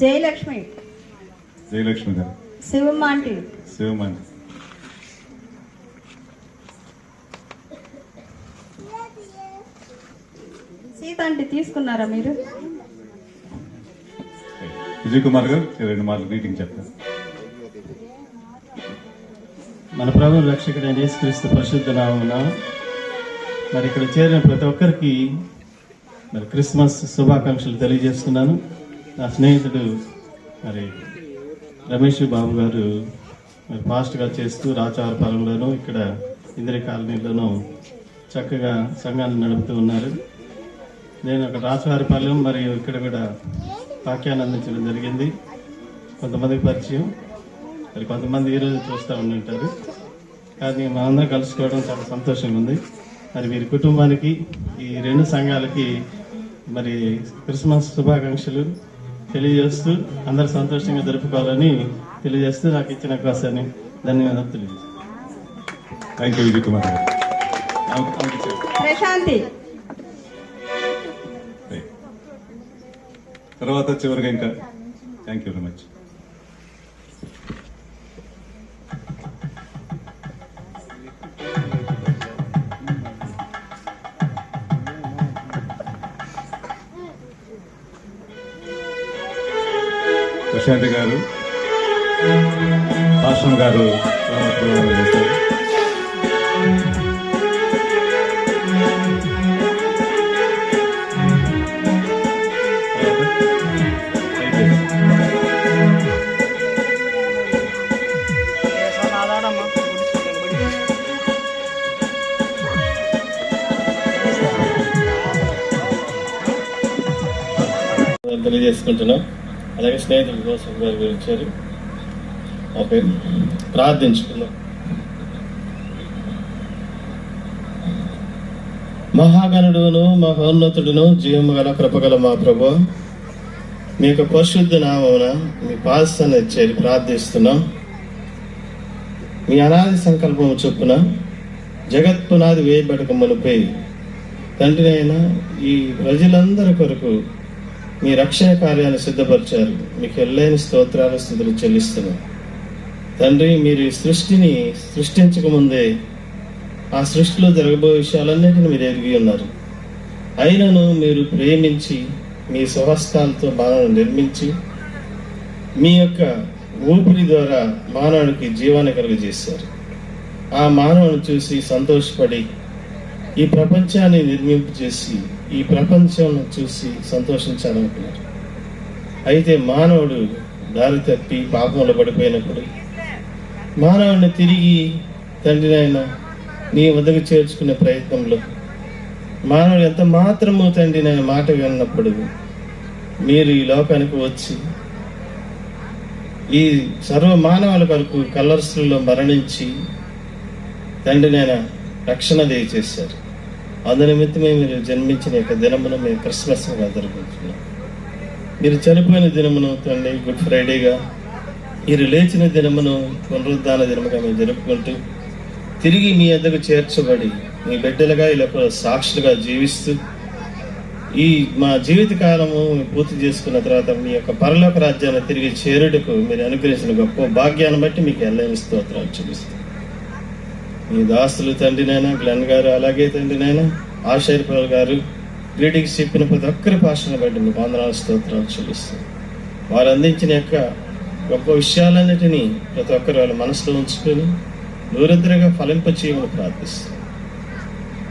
Jayalakshmi. Jayalakshmi garu. Sivamma aunty Sivamani Sita aunty తీసుకున్నారా మీరు? విజయ్ కుమార్ గారు రెండు మార్లు మీటింగ్ చెప్తారు మన ప్రభు రక్షకుడైన యేసుక్రీస్తు పరిశుద్ధ నామమున మరి ఇక్కడ చేరిన ప్రతి ఒక్కరికి మరి క్రిస్మస్ శుభాకాంక్షలు తెలియజేస్తున్నాను. నా స్నేహితుడు మరి రమేష్ బాబు గారు మరి ఫాస్ట్గా చేస్తూ రాచారపాలెంలోనూ ఇక్కడ ఇందిర కాలనీలోనూ చక్కగా సంఘాన్ని నడుపుతూ ఉన్నారు. నేను ఒక రాచవారిపాలెం మరియు ఇక్కడ కూడా వాక్యాన్ని అందించడం జరిగింది. కొంతమందికి పరిచయం. మరి కొంతమంది ఈరోజు చూస్తూ ఉంటుంటారు కానీ మనందరం కలుసుకోవడం చాలా సంతోషంగా ఉంది. మరి వీరి కుటుంబానికి ఈ రెండు సంఘాలకి మరి క్రిస్మస్ శుభాకాంక్షలు తెలియజేస్తూ అందరు సంతోషంగా జరుపుకోవాలని తెలియజేస్తూ నాకు ఇచ్చిన అవకాశాన్ని ధన్యవాదాలు తెలియజేస్తాను థ్యాంక్ యూ విజయ్ కుమార్. ప్రశాంతి. తర్వాత చివరిగా ఇంకా thank you very much Prashanth garu Bhashan garu తెలియజేసుకుంటున్నాం. అలాగే స్నేహితులు కోసం గారు మీరు వచ్చారు ఆ పేరు ప్రార్థించుకుందాం. మహాగణుడును మహోన్నతుడును జీవము గల కృపగల మా ప్రభు మీ యొక్క పరిశుద్ధ నామమున మీ పాదస్థాన్ని చేరి ప్రార్థిస్తున్నాం. మీ అనాది సంకల్పము చొప్పున జగత్ పునాది వేయబడక మునిపై తండ్రి అయినా ఈ ప్రజలందరి కొరకు మీ రక్షణ కార్యాన్ని సిద్ధపరిచారు. మీకు ఎల్లైన స్తోత్రాలు స్థుతులు చెల్లిస్తున్నాను తండ్రి మీరు ఈ సృష్టిని సృష్టించక ముందే ఆ సృష్టిలో జరగబోయే విషయాలన్నింటినీ మీరు ఎరిగి ఉన్నారు. అయినను మీరు ప్రేమించి మీ స్వహస్తాలతో మానవుని నిర్మించి మీ యొక్క ఊపిరి ద్వారా మానవుడికి జీవాన్ని కలుగజేశారు. ఆ మానవుని చూసి సంతోషపడి ఈ ప్రపంచాన్ని నిర్మింపు చేసి ఈ ప్రపంచం చూసి సంతోషించాలనుకున్నారు. అయితే మానవుడు దారి తప్పి పాపంలో పడిపోయినప్పుడు మానవుడిని తిరిగి తండ్రినైనా నీ వద్దకు చేర్చుకునే ప్రయత్నంలో మానవుడు ఎంత మాత్రము తండ్రి నేను మాట విన్నప్పుడు మీరు ఈ లోకానికి వచ్చి ఈ సర్వ మానవుల కొరకు కలర్స్లో మరణించి తండ్రి నేను రక్షణ దయచేశారు. అందు నిమిత్తమే మీరు జన్మించిన యొక్క దినమును మేము క్రిస్మస్గా జరుపుకుంటున్నాం మీరు చనిపోయిన దినమును తండ్రి గుడ్ ఫ్రైడేగా మీరు లేచిన దినమును పునరుద్ధాన దినముగా మేము జరుపుకుంటూ తిరిగి మీ అద్దకు చేర్చబడి మీ బిడ్డలుగా ఇలా సాక్షులుగా జీవిస్తూ ఈ మా జీవిత కాలము పూర్తి చేసుకున్న తర్వాత మీ యొక్క పరలోక రాజ్యాన్ని తిరిగి చేరుటకు మీరు అనుగ్రహించిన గొప్ప భాగ్యాన్ని బట్టి మీకు ఎల్లైన స్తోత్రాలు చూపిస్తాం మీ దాస్తులు తండ్రినైనా గ్లెన్ గారు అలాగే తండ్రినైనా ఆశీర్పాల్ గారు గ్రీటింగ్స్ చెప్పిన ప్రతి ఒక్కరి భాషను బట్టి మీకు వందనాల స్తోత్రాలు చెల్లిస్తాం వారు అందించిన యొక్క గొప్ప విషయాలన్నిటినీ ప్రతి ఒక్కరు వాళ్ళ మనసులో ఉంచుకొని దూరద్రగా ఫలింపచేయమని ప్రార్థిస్తాం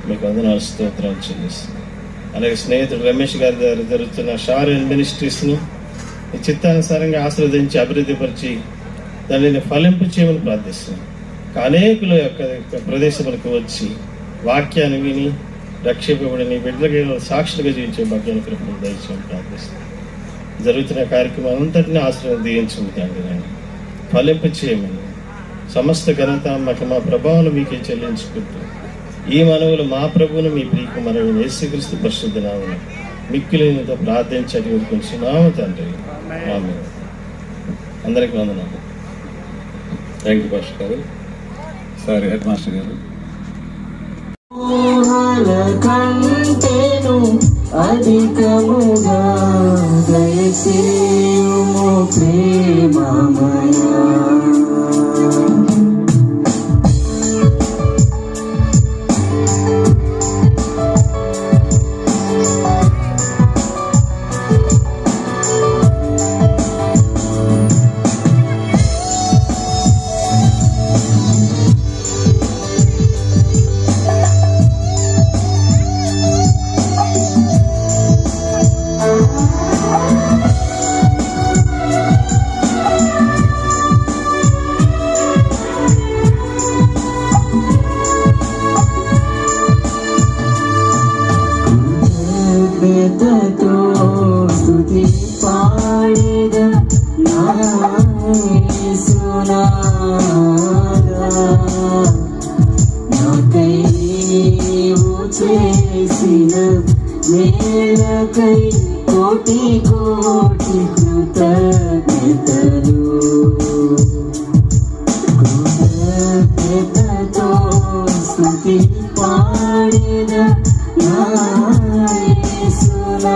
మీకు వందనాల స్తోత్రాలు చెల్లిస్తాం అలాగే స్నేహితుడు రమేష్ గారి దగ్గర జరుగుతున్న షార్ అండ్ మినిస్ట్రీస్ను చిత్తానుసారంగా ఆశ్రవదించి అభివృద్ధిపరిచి దానిని ఫలింపు చేయమని ప్రార్థిస్తున్నాం. అనేకుల యొక్క ప్రదేశములకు వచ్చి వాక్యాన్ని విని రక్షింపబడి నీ బిడ్డలకి సాక్షులుగా జీవించే భాగ్యాన్ని కృపను దయచేయమని ప్రార్థిస్తున్నాం. జరుగుతున్న కార్యక్రమం అంతటిని తండ్రి నాయన ఫలింపు చేయమని సమస్త ఘనత మాకు మా ప్రభావం మీకే చెల్లించుకుంటూ ఈ మనవులు మా ప్రభువును మీ ప్రీకు మనవి యేసుక్రీస్తు పరిశుద్ధ నామన మిక్కిలినితో కొంచెం తండ్రి. ఆమె అందరికి వందనాలు. థ్యాంక్ యూ భాష గారు. సారీ హెడ్ మాస్టర్ గారు కంటేను అధికముగా దయచేయుము ప్రేమమయా చేసిన మేలకై కోటి కోటి కృతజ్ఞతలు. కృతజ్ఞతతో స్థుతి పాడిన యేసునా.